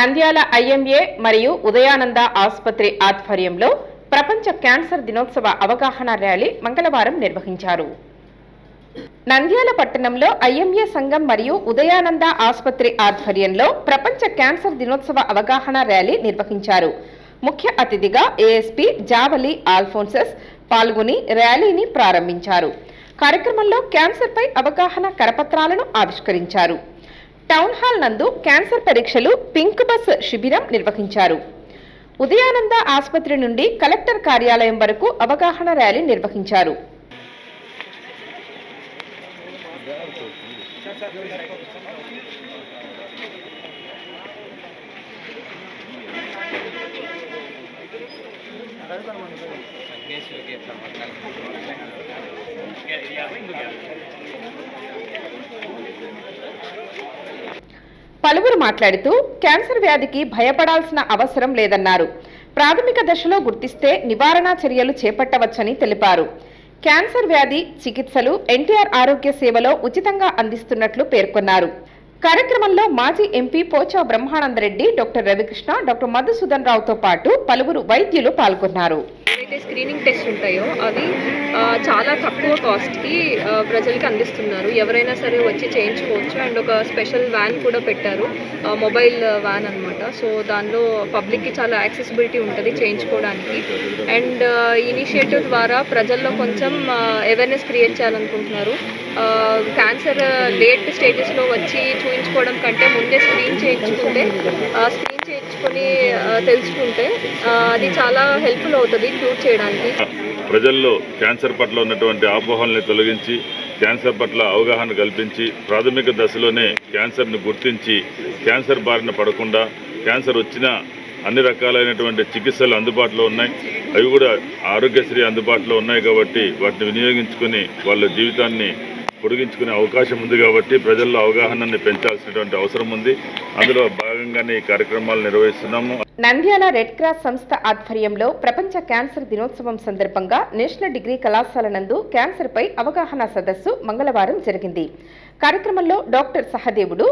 Nandyal IMA మరియు ఉదయానంద ఆసుపత్రి ఆధ్వర్యంలో ప్రపంచ క్యాన్సర్ దినోత్సవ అవగాహన ర్యాలీ మంగళవారం నిర్వహించారు. నంద్యాల పట్టణంలో ఐఎంఏ సంఘం మరియు ఉదయానంద ఆసుపత్రి ఆధ్వర్యంలో ప్రపంచ క్యాన్సర్ దినోత్సవ అవగాహన ర్యాలీ నిర్వహించారు. ముఖ్య అతిథిగా ఏఎస్పీ జావలి ఆల్ఫోన్సస్ పాల్గొని ర్యాలీని ప్రారంభించారు. కార్యక్రమంలో క్యాన్సర్పై అవగాహన కరపత్రాలను ఆవిష్కరించారు. టౌన్ హాల్ నందు క్యాన్సర్ పరీక్షలు పింక్ బస్ శిబిరం నిర్వహించారు. ఉదయానంద ఆసుపత్రి నుండి కలెక్టర్ కార్యాలయం వరకు అవగాహన ర్యాలీ నిర్వహించారు. పలువురు మాట్లాడుతూ క్యాన్సర్ వ్యాధికి భయపడాల్సిన అవసరం లేదన్నారు. ప్రాథమిక దశలో గుర్తిస్తే నివారణ చర్యలు చేపట్టవచ్చని తెలిపారు. క్యాన్సర్ వ్యాధి చికిత్సలు ఎన్టీఆర్ ఆరోగ్య సేవలో ఉచితంగా అందిస్తున్నట్లు పేర్కొన్నారు. కార్యక్రమంలో మాజీ MP Pocha Brahmanandareddy doctor Ravikrishna doctor Madhusudan రావుతో పాటు పలువురు వైద్యులు పాల్గొన్నారు. ఏవైతే స్క్రీనింగ్ టెస్ట్ ఉంటాయో అవి చాలా తక్కువ కాస్ట్కి ప్రజలకి అందిస్తున్నారు. ఎవరైనా సరే వచ్చి చేయించుకోవచ్చు. అండ్ ఒక స్పెషల్ వ్యాన్ కూడా పెట్టారు. మొబైల్ వ్యాన్ అనమాట సో దానిలో పబ్లిక్కి చాలా యాక్సెసిబిలిటీ ఉంటుంది చేయించుకోవడానికి. అండ్ ఇనిషియేటివ్ ద్వారా ప్రజల్లో కొంచెం అవేర్నెస్ క్రియేట్ చేయాలనుకుంటున్నారు. క్యాన్సర్ లేట్ స్టేజెస్లో వచ్చి చూయించుకోవడం కంటే ముందే స్క్రీన్ చేయించుకుంటే స్క్రీన్ తెలుసుకుంటే అది చాలా హెల్ప్ఫుల్ అవుతుంది క్యూర్ చేయడానికి. ప్రజల్లో క్యాన్సర్ పట్ల ఉన్నటువంటి అపోహల్ని తొలగించి క్యాన్సర్ పట్ల అవగాహన కల్పించి ప్రాథమిక దశలోనే క్యాన్సర్ను గుర్తించి క్యాన్సర్ బారిన పడకుండా క్యాన్సర్ వచ్చిన అన్ని రకాలైనటువంటి చికిత్సలు అందుబాటులో ఉన్నాయి. అవి కూడా ఆరోగ్యశ్రీ అందుబాటులో ఉన్నాయి కాబట్టి వాటిని వినియోగించుకొని వాళ్ళ జీవితాన్ని పొడిగించుకునే అవకాశం ఉంది కాబట్టి ప్రజల్లో అవగాహనని పెంచాల్సినటువంటి అవసరం ఉంది. అందులో భాగంగానే ఈ కార్యక్రమాలు నిర్వహిస్తున్నాము. నంద్యాల రెడ్ క్రాస్ సంస్థ ఆధ్వర్యంలో ప్రపంచ క్యాన్సర్ దినోత్సవం సందర్భంగా నేషనల్ డిగ్రీ కళాశాల నందు క్యాన్సర్పై అవగాహన సదస్సు మంగళవారం జరిగింది. కార్యక్రమంలో డాక్టర్ సహదేవుడు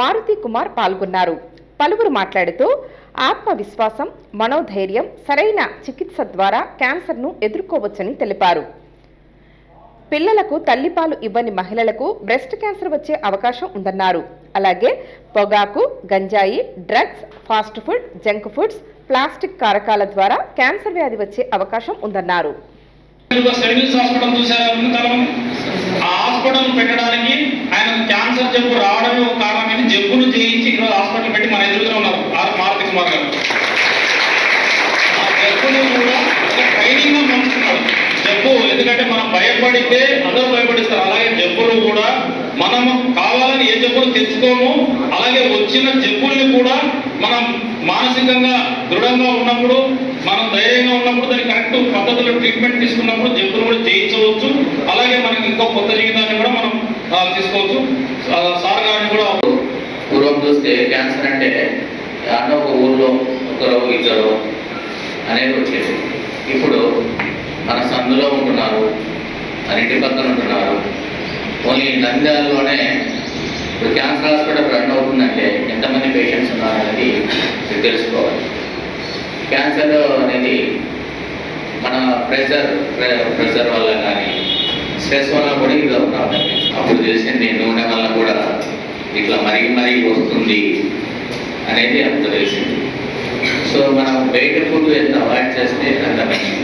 మారుతి కుమార్ పాల్గొన్నారు. పలువురు మాట్లాడుతూ ఆత్మవిశ్వాసం మనోధైర్యం సరైన చికిత్స ద్వారా క్యాన్సర్ను ఎదుర్కోవచ్చని తెలిపారు. పిల్లలకు తల్లిపాలు ఇవ్వని మహిళలకు బ్రెస్ట్ క్యాన్సర్ వచ్చే అవకాశం ఉందన్నారు. అలాగే పొగాకు గంజాయి drugs fast food junk foods plastic కారకాల ద్వారా క్యాన్సర్ వ్యాధి వచ్చే అవకాశం ఉందన్నారు. హాస్పిటల్ పెట్టడానికి ఆయన క్యాన్సర్ జబ్బు రావడమే ఒక జబ్బును ఈరోజు హాస్పిటల్ పెట్టి మన ఎదురుగా ఉన్నారు మారుతి కుమార్ గారు. ఆ జబ్బును కూడా ఒక ట్రైనింగ్ జబ్బు ఎందుకంటే మనం భయపడితే అందరూ భయపడిస్తారు. అలాగే జబ్బులు కూడా మనము కూడా తెచ్చుకోము అలాగే వచ్చిన జబ్బుల్ని కూడా మనం మానసికంగా దృఢంగా ఉన్నప్పుడు మనం ధైర్యంగా ఉన్నప్పుడు దాని కరెక్ట్ పద్ధతిలో ట్రీట్మెంట్ తీసుకున్నప్పుడు జబ్బులు కూడా చేయించవచ్చు అలాగే మనకి ఇంకో కొత్త జీవితాన్ని కూడా మనం తీసుకోవచ్చు. సార్ గారిని కూడా పూర్వం చూస్తే క్యాన్సర్ అంటే అన్న ఒక ఊళ్ళో ఒకరో ఇద్దరు అనేది వచ్చేది ఇప్పుడు మన సందులో ఉంటున్నారు మన ఇంటి పక్కన ఉంటున్నారు. ఓన్లీ నంద్యాలలోనే క్యాన్సర్ హాస్పిటల్ రన్ అవుతుందంటే ఎంతమంది పేషెంట్స్ ఉన్నారనేది మీరు తెలుసుకోవాలి. క్యాన్సర్ అనేది మన ప్రెషర్ ప్రెషర్ వల్ల కానీ స్ట్రెస్ వల్ల కూడా ఇది ప్రాబ్లం అప్పుడు తెలిసింది నూనె వల్ల కూడా ఇట్లా మరిగి మరిగి వస్తుంది అనేది అప్పుడు తెలిసింది. సో మనం బయట ఫుడ్ ఎంత అవాయిడ్ చేస్తే అంత మంచిది.